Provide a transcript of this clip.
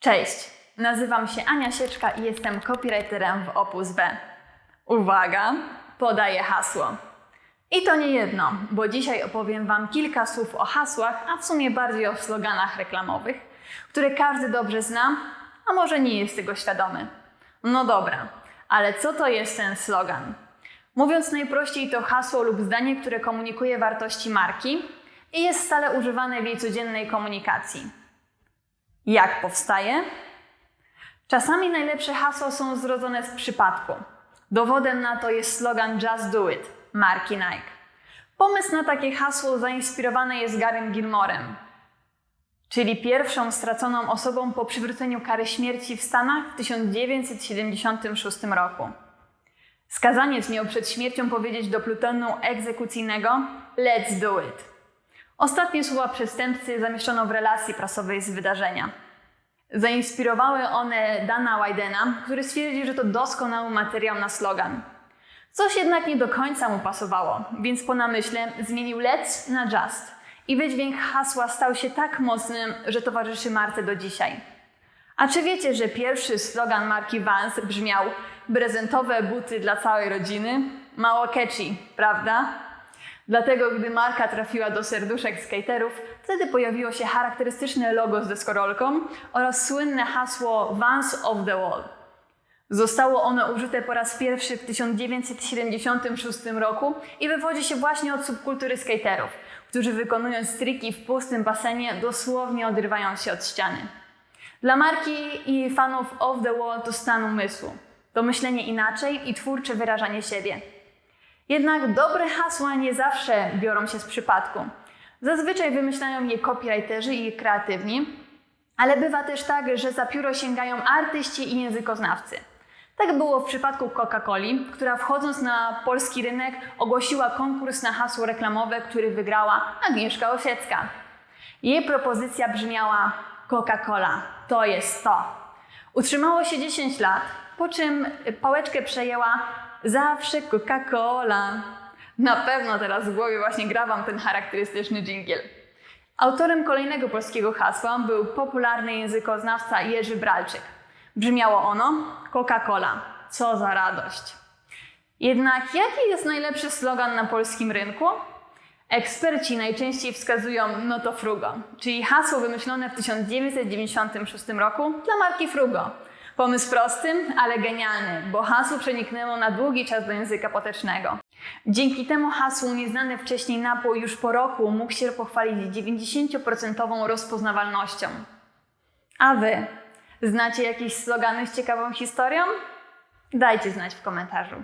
Cześć, nazywam się Ania Sieczka i jestem copywriterem w Opus B. Uwaga, podaję hasło. I to nie jedno, bo dzisiaj opowiem Wam kilka słów o hasłach, a w sumie bardziej o sloganach reklamowych, które każdy dobrze zna, a może nie jest tego świadomy. No dobra, ale co to jest ten slogan? Mówiąc najprościej, to hasło lub zdanie, które komunikuje wartości marki i jest stale używane w jej codziennej komunikacji. Jak powstaje? Czasami najlepsze hasła są zrodzone z przypadku. Dowodem na to jest slogan Just Do It marki Nike. Pomysł na takie hasło zainspirowany jest Garym Gilmorem, czyli pierwszą straconą osobą po przywróceniu kary śmierci w Stanach w 1976 roku. Skazaniec miał przed śmiercią powiedzieć do plutonu egzekucyjnego Let's do it. Ostatnie słowa przestępcy zamieszczono w relacji prasowej z wydarzenia. Zainspirowały one Dana Wydena, który stwierdził, że to doskonały materiał na slogan. Coś jednak nie do końca mu pasowało, więc po namyśle zmienił let's na just i wydźwięk hasła stał się tak mocnym, że towarzyszy marce do dzisiaj. A czy wiecie, że pierwszy slogan marki Vans brzmiał prezentowe buty dla całej rodziny? Mało catchy, prawda? Dlatego, gdy marka trafiła do serduszek skaterów, wtedy pojawiło się charakterystyczne logo z deskorolką oraz słynne hasło Vans of the Wall. Zostało ono użyte po raz pierwszy w 1976 roku i wywodzi się właśnie od subkultury skaterów, którzy wykonując triki w pustym basenie dosłownie odrywają się od ściany. Dla marki i fanów Of the Wall to stan umysłu. To myślenie inaczej i twórcze wyrażanie siebie. Jednak dobre hasła nie zawsze biorą się z przypadku. Zazwyczaj wymyślają je copywriterzy i kreatywni, ale bywa też tak, że za pióro sięgają artyści i językoznawcy. Tak było w przypadku Coca-Coli, która wchodząc na polski rynek ogłosiła konkurs na hasło reklamowe, który wygrała Agnieszka Osiecka. Jej propozycja brzmiała Coca-Cola, to jest to. Utrzymało się 10 lat, po czym pałeczkę przejęła zawsze Coca-Cola. Na pewno teraz w głowie właśnie gra Wam ten charakterystyczny dżingiel. Autorem kolejnego polskiego hasła był popularny językoznawca Jerzy Bralczyk. Brzmiało ono Coca-Cola. Co za radość. Jednak jaki jest najlepszy slogan na polskim rynku? Eksperci najczęściej wskazują no to Frugo, czyli hasło wymyślone w 1996 roku dla marki Frugo. Pomysł prosty, ale genialny, bo hasło przeniknęło na długi czas do języka potecznego. Dzięki temu hasłu nieznany wcześniej napój już po roku mógł się pochwalić 90% rozpoznawalnością. A Wy znacie jakieś slogany z ciekawą historią? Dajcie znać w komentarzu.